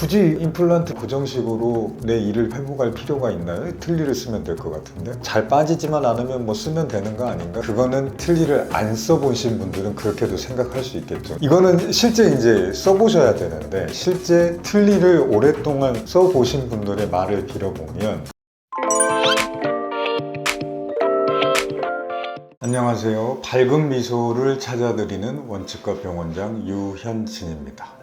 굳이 임플란트 고정식으로 내 일을 회복할 필요가 있나요? 틀니를 쓰면 될 것 같은데 잘 빠지지만 않으면 뭐 쓰면 되는 거 아닌가? 그거는 틀니를 안 써보신 분들은 그렇게도 생각할 수 있겠죠. 이거는 실제 이제 써보셔야 되는데 실제 틀니를 오랫동안 써보신 분들의 말을 빌어보면 안녕하세요. 밝은 미소를 찾아드리는 원칙과 병원장 유현진입니다.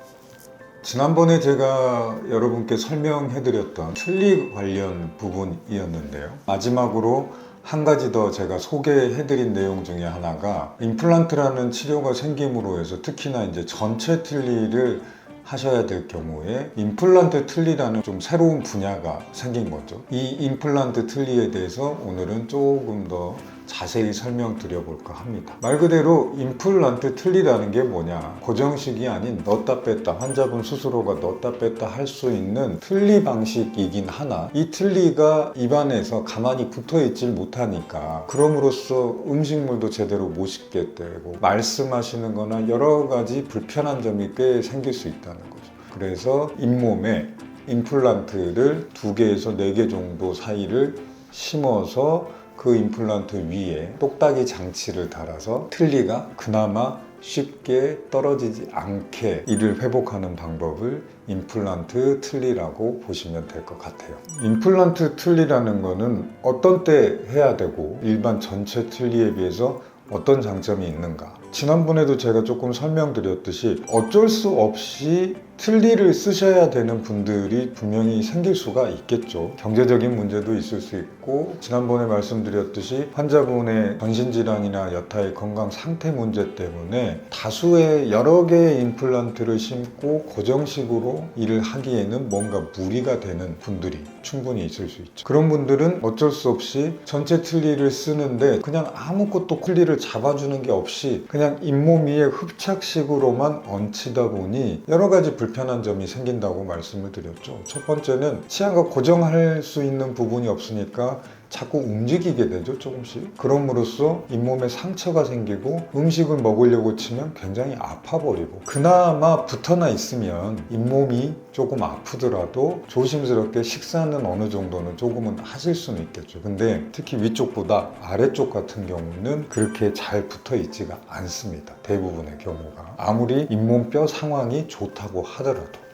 지난번에 제가 여러분께 설명해드렸던 틀니 관련 부분이었는데요. 마지막으로 한 가지 더 제가 소개해드린 내용 중에 하나가 임플란트라는 치료가 생김으로 해서 특히나 이제 전체 틀니를 하셔야 될 경우에 임플란트 틀니라는 좀 새로운 분야가 생긴 거죠. 이 임플란트 틀니에 대해서 오늘은 조금 더 자세히 설명드려볼까 합니다. 말 그대로 임플란트 틀니라는 게 뭐냐? 고정식이 아닌 넣었다 뺐다 환자분 스스로가 넣었다 뺐다 할 수 있는 틀니 방식이긴 하나 이 틀니가 입안에서 가만히 붙어 있질 못하니까 그럼으로써 음식물도 제대로 못 씹게 되고 말씀하시는 거나 여러 가지 불편한 점이 꽤 생길 수 있다는 거죠. 그래서 잇몸에 임플란트를 두 개에서 네개 정도 사이를 심어서 그 임플란트 위에 똑딱이 장치를 달아서 틀니가 그나마 쉽게 떨어지지 않게 이를 회복하는 방법을 임플란트 틀니라고 보시면 될 것 같아요. 임플란트 틀니라는 거는 어떤 때 해야 되고 일반 전체 틀니에 비해서 어떤 장점이 있는가? 지난번에도 제가 조금 설명드렸듯이 어쩔 수 없이 틀니를 쓰셔야 되는 분들이 분명히 생길 수가 있겠죠. 경제적인 문제도 있을 수 있고, 지난번에 말씀드렸듯이 환자분의 전신질환이나 여타의 건강 상태 문제 때문에 다수의 여러 개의 임플란트를 심고 고정식으로 일을 하기에는 뭔가 무리가 되는 분들이 충분히 있을 수 있죠. 그런 분들은 어쩔 수 없이 전체 틀니를 쓰는데 그냥 아무것도 틀니를 잡아주는 게 없이 그냥 잇몸 위에 흡착식으로만 얹히다 보니 여러 가지 불편한 점이 생긴다고 말씀을 드렸죠. 첫 번째는 치아가 고정할 수 있는 부분이 없으니까 자꾸 움직이게 되죠, 조금씩. 그럼으로써 잇몸에 상처가 생기고 음식을 먹으려고 치면 굉장히 아파버리고 그나마 붙어나 있으면 잇몸이 조금 아프더라도 조심스럽게 식사는 어느 정도는 조금은 하실 수는 있겠죠. 근데 특히 위쪽보다 아래쪽 같은 경우는 그렇게 잘 붙어 있지가 않습니다. 대부분의 경우가. 아무리 잇몸 뼈 상황이 좋다고 하더라도.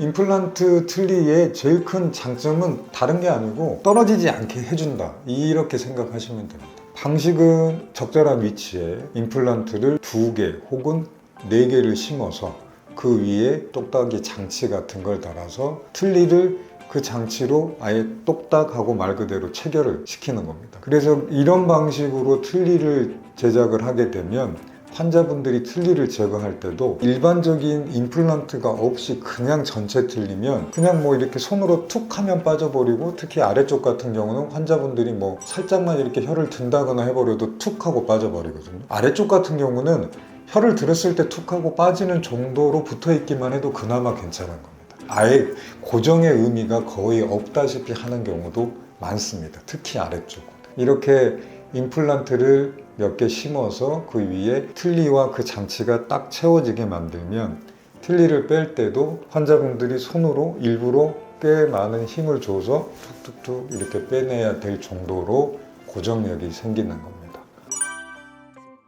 임플란트 틀니의 제일 큰 장점은 다른 게 아니고 떨어지지 않게 해준다. 이렇게 생각하시면 됩니다. 방식은 적절한 위치에 임플란트를 두 개 혹은 네 개를 심어서 그 위에 똑딱이 장치 같은 걸 달아서 틀니를 그 장치로 아예 똑딱하고 말 그대로 체결을 시키는 겁니다. 그래서 이런 방식으로 틀니를 제작을 하게 되면 환자분들이 틀니를 제거할 때도 일반적인 임플란트가 없이 그냥 전체 틀리면 그냥 뭐 이렇게 손으로 툭 하면 빠져버리고 특히 아래쪽 같은 경우는 환자분들이 뭐 살짝만 이렇게 혀를 든다거나 해버려도 툭 하고 빠져버리거든요. 아래쪽 같은 경우는 혀를 들었을 때 툭 하고 빠지는 정도로 붙어 있기만 해도 그나마 괜찮은 겁니다. 아예 고정의 의미가 거의 없다시피 하는 경우도 많습니다. 특히 아래쪽은. 이렇게 임플란트를 몇 개 심어서 그 위에 틀니와 그 장치가 딱 채워지게 만들면 틀니를 뺄 때도 환자분들이 손으로 일부러 꽤 많은 힘을 줘서 툭툭툭 이렇게 빼내야 될 정도로 고정력이 생기는 겁니다.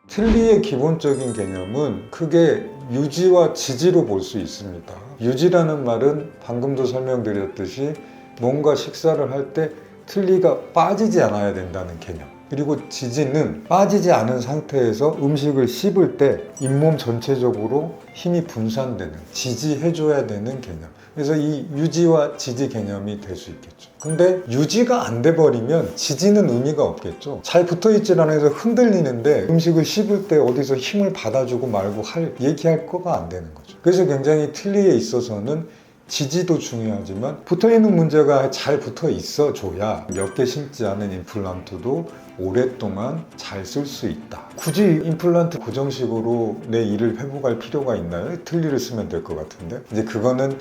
틀니의 기본적인 개념은 크게 유지와 지지로 볼 수 있습니다. 유지라는 말은 방금도 설명드렸듯이 뭔가 식사를 할 때 틀니가 빠지지 않아야 된다는 개념. 그리고 지지는 빠지지 않은 상태에서 음식을 씹을 때 잇몸 전체적으로 힘이 분산되는 지지해줘야 되는 개념. 그래서 이 유지와 지지 개념이 될 수 있겠죠. 근데 유지가 안 돼 버리면 지지는 의미가 없겠죠. 잘 붙어 있질 않아서 흔들리는데 음식을 씹을 때 어디서 힘을 받아주고 말고 할 얘기할 거가 안 되는 거죠. 그래서 굉장히 틀리에 있어서는 지지도 중요하지만 붙어 있는 문제가 잘 붙어 있어 줘야 몇 개 심지 않은 임플란트도 오랫동안 잘 쓸 수 있다. 굳이 임플란트 고정식으로 내 일을 회복할 필요가 있나요? 틀니를 쓰면 될 것 같은데 이제 그거는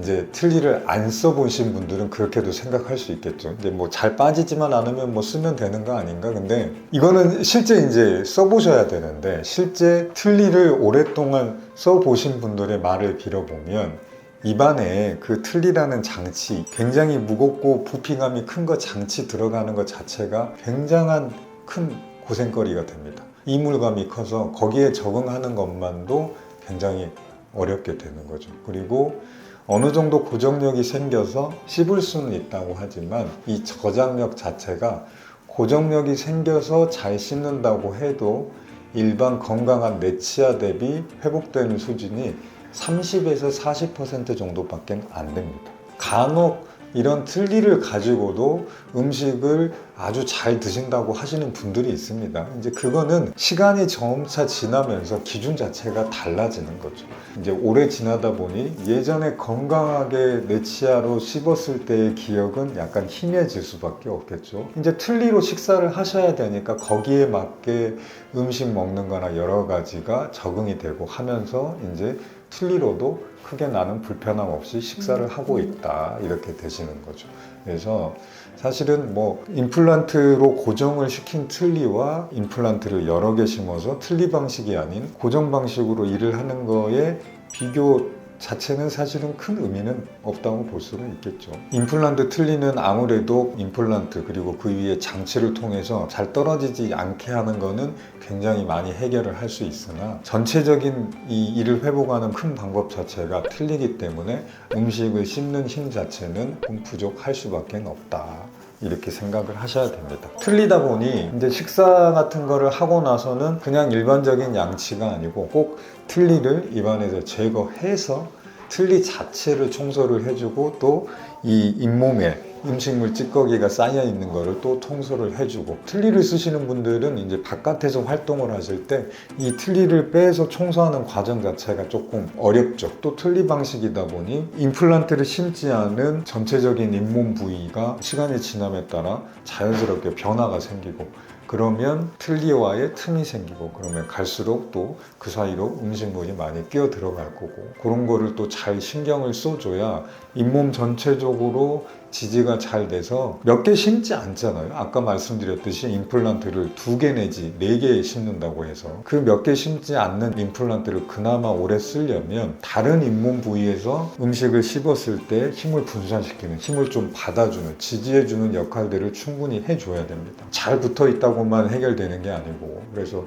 이제 틀니를 안 써보신 분들은 그렇게도 생각할 수 있겠죠. 이제 뭐 잘 빠지지만 않으면 뭐 쓰면 되는 거 아닌가? 근데 이거는 실제 이제 써보셔야 되는데 실제 틀니를 오랫동안 써보신 분들의 말을 빌어보면 입안에 그 틀니라는 장치 굉장히 무겁고 부피감이 큰 거 장치 들어가는 것 자체가 굉장한 큰 고생거리가 됩니다. 이물감이 커서 거기에 적응하는 것만도 굉장히 어렵게 되는 거죠. 그리고 어느 정도 고정력이 생겨서 씹을 수는 있다고 하지만 이 저장력 자체가 고정력이 생겨서 잘 씹는다고 해도 일반 건강한 내 치아 대비 회복되는 수준이 30에서 40% 정도밖에 안 됩니다. 간혹 이런 틀니를 가지고도 음식을 아주 잘 드신다고 하시는 분들이 있습니다. 이제 그거는 시간이 점차 지나면서 기준 자체가 달라지는 거죠. 이제 오래 지나다 보니 예전에 건강하게 내 치아로 씹었을 때의 기억은 약간 희미해질 수밖에 없겠죠. 이제 틀니로 식사를 하셔야 되니까 거기에 맞게 음식 먹는 거나 여러 가지가 적응이 되고 하면서 이제 틀니로도 크게 나는 불편함 없이 식사를 하고 있다 이렇게 되시는 거죠. 그래서 사실은 뭐 임플란트로 고정을 시킨 틀니와 임플란트를 여러 개 심어서 틀니 방식이 아닌 고정 방식으로 일을 하는 거에 비교 자체는 사실은 큰 의미는 없다고 볼 수가 있겠죠. 임플란트 틀니는 아무래도 임플란트 그리고 그 위에 장치를 통해서 잘 떨어지지 않게 하는 거는 굉장히 많이 해결을 할 수 있으나 전체적인 이 일을 회복하는 큰 방법 자체가 틀리기 때문에 음식을 씹는 힘 자체는 좀 부족할 수밖에 없다. 이렇게 생각을 하셔야 됩니다. 틀리다 보니 이제 식사 같은 거를 하고 나서는 그냥 일반적인 양치가 아니고 꼭 틀니를 입안에서 제거해서 틀니 자체를 청소를 해주고 또 이 잇몸에 음식물 찌꺼기가 쌓여 있는 거를 또 청소를 해주고 틀니를 쓰시는 분들은 이제 바깥에서 활동을 하실 때 이 틀니를 빼서 청소하는 과정 자체가 조금 어렵죠. 또 틀니 방식이다 보니 임플란트를 심지 않은 전체적인 잇몸 부위가 시간이 지남에 따라 자연스럽게 변화가 생기고 그러면 틀니와의 틈이 생기고 그러면 갈수록 또 그 사이로 음식물이 많이 끼어 들어갈 거고 그런 거를 또 잘 신경을 써줘야 잇몸 전체적으로 지지가 잘 돼서 몇 개 심지 않잖아요. 아까 말씀드렸듯이 임플란트를 두 개 내지 네 개 심는다고 해서 그 몇 개 심지 않는 임플란트를 그나마 오래 쓰려면 다른 잇몸 부위에서 음식을 씹었을 때 힘을 분산시키는 힘을 좀 받아주는 지지해주는 역할들을 충분히 해줘야 됩니다. 잘 붙어 있다고만 해결되는 게 아니고 그래서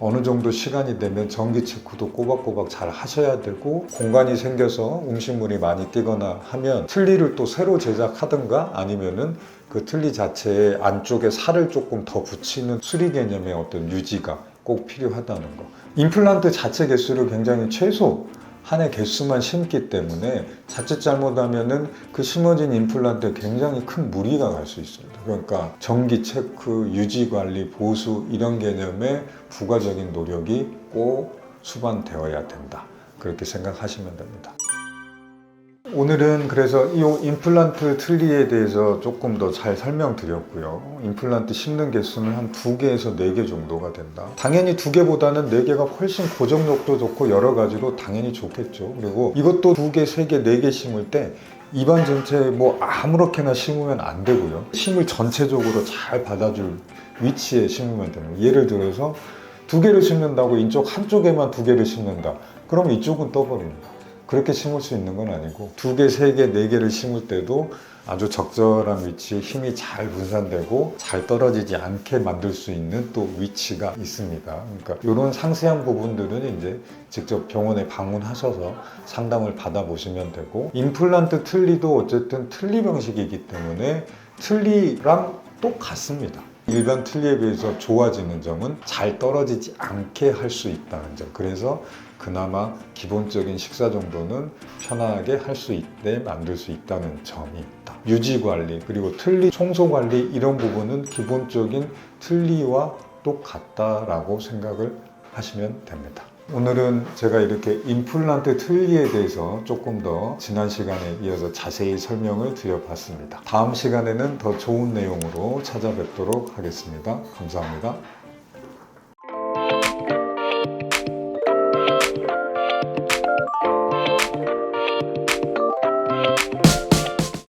어느 정도 시간이 되면 전기 체크도 꼬박꼬박 잘 하셔야 되고 공간이 생겨서 음식물이 많이 뛰거나 하면 틀니를 또 새로 제작하든가 아니면은 그 틀니 자체에 안쪽에 살을 조금 더 붙이는 수리 개념의 어떤 유지가 꼭 필요하다는 거. 임플란트 자체 개수를 굉장히 최소 한 해 개수만 심기 때문에 자칫 잘못하면은 그 심어진 임플란트에 굉장히 큰 무리가 갈 수 있습니다. 그러니까 정기 체크, 유지 관리, 보수 이런 개념의 부가적인 노력이 꼭 수반되어야 된다. 그렇게 생각하시면 됩니다. 오늘은 그래서 이 임플란트 틀니에 대해서 조금 더 잘 설명드렸고요. 임플란트 심는 개수는 한 두 개에서 네 개 정도가 된다. 당연히 두 개보다는 네 개가 훨씬 고정력도 좋고 여러 가지로 당연히 좋겠죠. 그리고 이것도 두 개, 세 개, 네 개 심을 때 입안 전체에 뭐 아무렇게나 심으면 안 되고요. 힘을 전체적으로 잘 받아줄 위치에 심으면 됩니다. 예를 들어서 두 개를 심는다고 이쪽 한쪽에만 두 개를 심는다. 그럼 이쪽은 떠버립니다. 그렇게 심을 수 있는 건 아니고 두 개, 세 개, 네 개를 심을 때도 아주 적절한 위치에 힘이 잘 분산되고 잘 떨어지지 않게 만들 수 있는 또 위치가 있습니다. 그러니까 이런 상세한 부분들은 이제 직접 병원에 방문하셔서 상담을 받아보시면 되고 임플란트 틀니도 어쨌든 틀니 방식이기 때문에 틀니랑 똑같습니다. 일반 틀니에 비해서 좋아지는 점은 잘 떨어지지 않게 할 수 있다는 점. 그래서 그나마 기본적인 식사 정도는 편하게 할 수 있게 만들 수 있다는 점이 있다. 유지 관리 그리고 틀니 청소 관리 이런 부분은 기본적인 틀니와 똑같다라고 생각을 하시면 됩니다. 오늘은 제가 이렇게 임플란트 틀니에 대해서 조금 더 지난 시간에 이어서 자세히 설명을 드려봤습니다. 다음 시간에는 더 좋은 내용으로 찾아뵙도록 하겠습니다. 감사합니다.